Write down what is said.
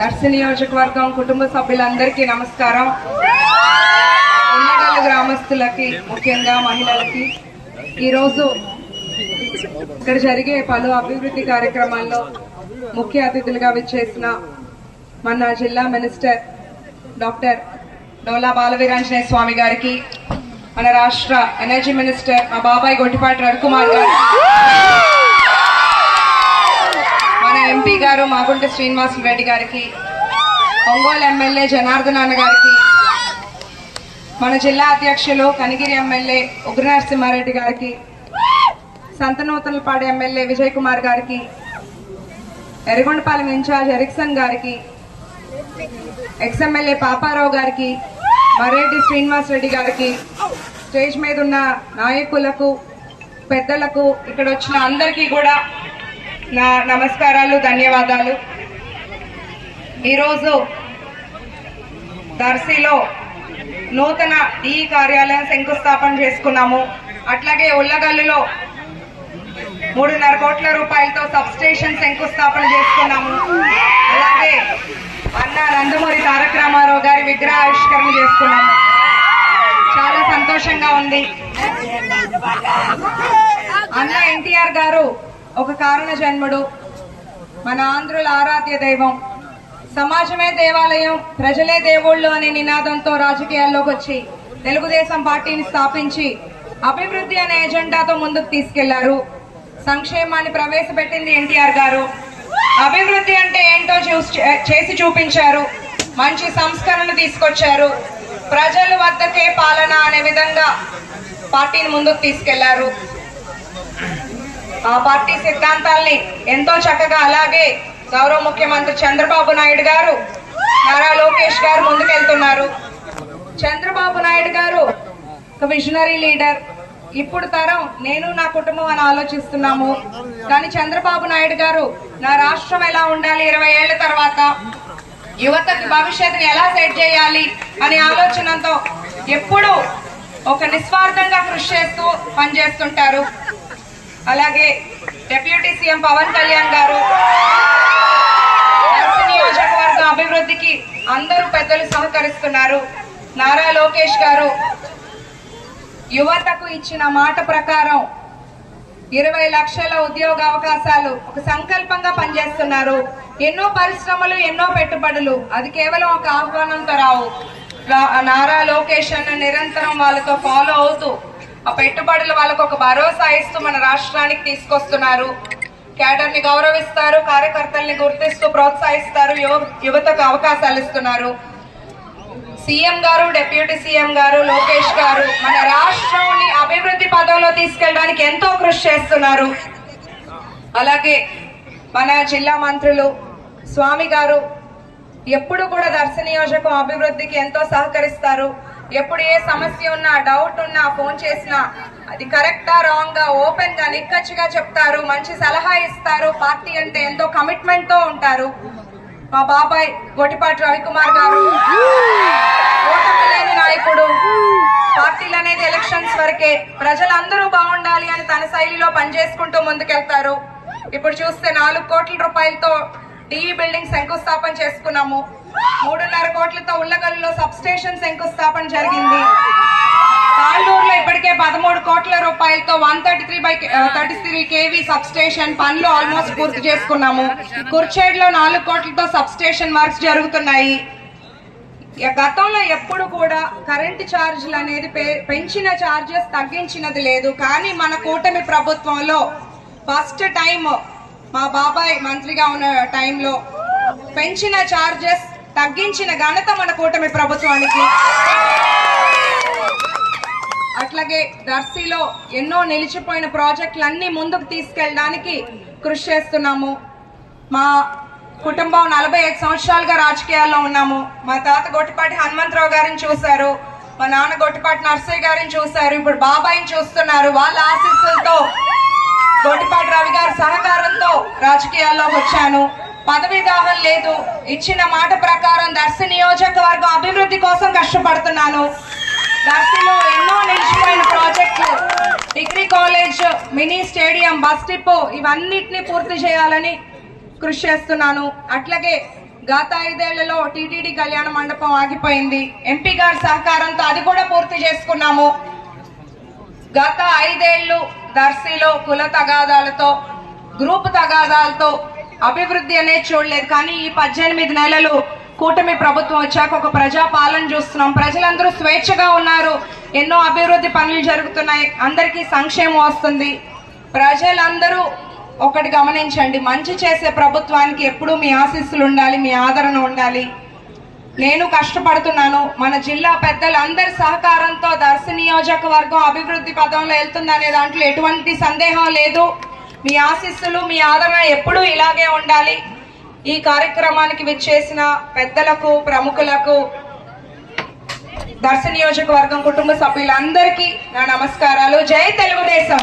దర్శి నియోజకవర్గం కుటుంబ సభ్యులందరికీ నమస్కారం. ఉన్నగల్లు గ్రామస్తులకి ముఖ్యంగా మహిళలకి ఈరోజు ఇక్కడ జరిగే పలు అభివృద్ధి కార్యక్రమాల్లో ముఖ్య అతిథులుగా విచ్చేసిన మన జిల్లా మినిస్టర్ డాక్టర్ డోలా బాలవీరాంజనేయ స్వామి గారికి మన రాష్ట్ర ఎనర్జీ మినిస్టర్ మా బాబాయ్ గొట్టిపాటి రవికుమార్ గారు ఎంపీ గారు మాగుంట శ్రీనివాస్ రెడ్డి గారికి ఒంగోలు ఎమ్మెల్యే జనార్దన్ అన్న గారికి మన జిల్లా అధ్యక్షులు కనిగిరి ఎమ్మెల్యే ఉగ్ర నరసింహారెడ్డి గారికి సంతనూతలపాడు ఎమ్మెల్యే విజయ్ కుమార్ గారికి ఎర్రగొండపాలెం ఇన్ఛార్జ్ ఎరిక్సన్ గారికి ఎక్స్ఎమ్మెల్యే పాపారావు గారికి మర్రెడ్డి శ్రీనివాస్ రెడ్డి గారికి స్టేజ్ మీద ఉన్న నాయకులకు పెద్దలకు ఇక్కడ వచ్చిన అందరికీ కూడా నా నమస్కారాలు ధన్యవాదాలు. ఈరోజు దర్శిలో నూతన ఈ కార్యాలయం శంకుస్థాపన చేసుకున్నాము. అట్లాగే ఉల్లగల్లులో మూడున్నర కోట్ల రూపాయలతో సబ్ స్టేషన్ శంకుస్థాపన చేసుకున్నాము. అలాగే అన్న నందమూరి తారక రామారావు గారి విగ్రహావిష్కరణ చేసుకున్నాము. చాలా సంతోషంగా ఉంది. అన్న ఎన్టీఆర్ గారు ఒక కారణ జన్ముడు. మన ఆంధ్రుల ఆరాధ్య దైవం. సమాజమే దేవాలయం ప్రజలే దేవుళ్ళు అనే నినాదంతో రాజకీయాల్లోకి వచ్చి తెలుగుదేశం పార్టీని స్థాపించి అభివృద్ధి అనే ఎజెండాతో ముందుకు తీసుకెళ్ళారు. సంక్షేమాన్ని ప్రవేశపెట్టింది ఎన్టీఆర్ గారు. అభివృద్ధి అంటే ఏంటో చూసి చేసి చూపించారు. మంచి సంస్కరణ తీసుకొచ్చారు. ప్రజల వద్దకే పాలన అనే విధంగా పార్టీని ముందుకు తీసుకెళ్ళారు. ఆ పార్టీ సిద్ధాంతాల్ని ఎంతో చక్కగా అలాగే గౌరవ ముఖ్యమంత్రి చంద్రబాబు నాయుడు గారు నారా లోకేష్ గారు ముందుకెళ్తున్నారు. చంద్రబాబు నాయుడు గారు ఒక విజనరీ లీడర్. ఇప్పుడు తరం నేను నా కుటుంబం అని ఆలోచిస్తున్నాము. కానీ చంద్రబాబు నాయుడు గారు నా రాష్ట్రం ఎలా ఉండాలి ఇరవై ఏళ్ళ తర్వాత? యువతకి భవిష్యత్తుని ఎలా సెట్ చేయాలి అనే ఆలోచనతో ఎప్పుడూ ఒక నిస్వార్థంగా కృషి చేస్తూ పనిచేస్తుంటారు. అలాగే డిప్యూటీ సీఎం పవన్ కళ్యాణ్ గారు నియోజకవర్గం అభివృద్ధికి అందరూ పెద్దలు సహకరిస్తున్నారు. నారా లోకేష్ గారు యువతకు ఇచ్చిన మాట ప్రకారం ఇరవై లక్షల ఉద్యోగ అవకాశాలు ఒక సంకల్పంగా పనిచేస్తున్నారు. ఎన్నో పరిశ్రమలు ఎన్నో పెట్టుబడులు. అది కేవలం ఒక ఆహ్వానంతో రావు. నారా లోకేష్ అన్న నిరంతరం వాళ్ళతో ఫాలో అవుతూ ఆ పెట్టుబడులు వాళ్ళకు ఒక భరోసా ఇస్తూ మన రాష్ట్రానికి తీసుకొస్తున్నారు. క్యాడర్ని గౌరవిస్తారు కార్యకర్తల్ని గుర్తిస్తూ ప్రోత్సహిస్తారు యువ- యువతకు అవకాశాలు ఇస్తున్నారు. సీఎం గారు డిప్యూటీ సీఎం గారు లోకేష్ గారు మన రాష్ట్రాన్ని అభివృద్ధి పదంలో తీసుకెళ్ళడానికి ఎంతో కృషి చేస్తున్నారు. అలాగే మన జిల్లా మంత్రులు స్వామి గారు ఎప్పుడు కూడా దర్శ నియోజకం అభివృద్ధికి ఎంతో సహకరిస్తారు. ఎప్పుడు ఏ సమస్య ఉన్నా డౌట్ ఉన్నా ఫోన్ చేసినా అది కరెక్టా రాంగ్గా ఓపెన్గా నిక్కచ్చిగా చెప్తారు మంచి సలహా ఇస్తారు పార్టీ అంటే ఎంతో కమిట్మెంట్తో ఉంటారు. మా బాబాయ్ గొట్టిపాటి రవికుమార్ గారు. ఓటమి లేని నాయకుడు. పార్టీలు అనేది ఎలక్షన్స్ వరకే. ప్రజలందరూ బాగుండాలి అని తన శైలిలో పనిచేసుకుంటూ ముందుకెళ్తారు. ఇప్పుడు చూస్తే నాలుగు కోట్ల రూపాయలతో డిఈ బిల్డింగ్ శంకుస్థాపన చేసుకున్నాము. మూడున్నర కోట్లతో ఉల్లగల్లులో సబ్ స్టేషన్ శంకుస్థాపన జరిగింది. తాళ్ళూరులో ఇప్పటికే పదమూడు కోట్ల రూపాయలతో one thirty three by thirty three KV sub station పనులు ఆల్మోస్ట్ పూర్తి చేసుకున్నాము. కుర్చేడ్లో నాలుగు కోట్లతో సబ్ స్టేషన్ వర్క్స్ జరుగుతున్నాయి. గతంలో ఎప్పుడు కూడా కరెంటు ఛార్జీలు అనేది పె- పెంచిన ఛార్జెస్ తగ్గించినది లేదు. కానీ మన కూటమి ప్రభుత్వంలో ఫస్ట్ టైం మా బాబాయ్ మంత్రిగా ఉన్న టైంలో పెంచిన చార్జెస్ తగ్గించిన ఘనత మన కూటమి ప్రభుత్వానికి. అట్లాగే దర్శిలో ఎన్నో నిలిచిపోయిన ప్రాజెక్టులన్నీ ముందుకు తీసుకెళ్ళడానికి కృషి చేస్తున్నాము. మా కుటుంబం నలభై ఐదు సంవత్సరాలుగా రాజకీయాల్లో ఉన్నాము. మా తాత గొట్టిపాటి హనుమంతరావు గారిని చూశారు. మా నాన్న గొట్టిపాటి నర్సయ్య గారిని చూశారు. ఇప్పుడు బాబాయిని చూస్తున్నారు. వాళ్ళ ఆశీస్సులతో గొట్టిపాటి రవి గారి సహకారంతో రాజకీయాల్లోకి వచ్చాను. పదవి దాహం లేదు. ఇచ్చిన మాట ప్రకారం దర్శి నియోజకవర్గం అభివృద్ధి కోసం కష్టపడుతున్నాను. దర్శిలో ఎన్నో నిలిచిపోయిన ప్రాజెక్టులు degree college mini stadium bus depot ఇవన్నిటిని పూర్తి చేయాలని కృషి చేస్తున్నాను. అట్లాగే గత ఐదేళ్ళలో టీటీడీ కళ్యాణ మండపం ఆగిపోయింది. ఎంపీ గారి సహకారంతో అది కూడా పూర్తి చేసుకున్నాము. గత ఐదేళ్ళు దర్శిలో కుల తగాదాలతో గ్రూప్ తగాదాలతో అభివృద్ధి అనేది చూడలేదు. కానీ ఈ పద్దెనిమిది నెలలు కూటమి ప్రభుత్వం వచ్చాక ఒక ప్రజా పాలన చూస్తున్నాం. ప్రజలందరూ స్వేచ్ఛగా ఉన్నారు. ఎన్నో అభివృద్ధి పనులు జరుగుతున్నాయి. అందరికీ సంక్షేమం వస్తుంది. ప్రజలందరూ ఒకటి గమనించండి. మంచి చేసే ప్రభుత్వానికి ఎప్పుడూ మీ ఆశీస్సులు ఉండాలి మీ ఆదరణ ఉండాలి. నేను కష్టపడుతున్నాను. మన జిల్లా పెద్దలందరి సహకారంతో దర్శ నియోజకవర్గం అభివృద్ధి పదంలో వెళ్తుందనే దాంట్లో ఎటువంటి సందేహం లేదు. మీ ఆశీస్సులు మీ ఆదరణ ఎప్పుడూ ఇలాగే ఉండాలి. ఈ కార్యక్రమానికి విచ్చేసిన పెద్దలకు ప్రముఖులకు దర్శ నియోజకవర్గం కుటుంబ సభ్యులందరికీ నా నమస్కారాలు. జై తెలుగుదేశం!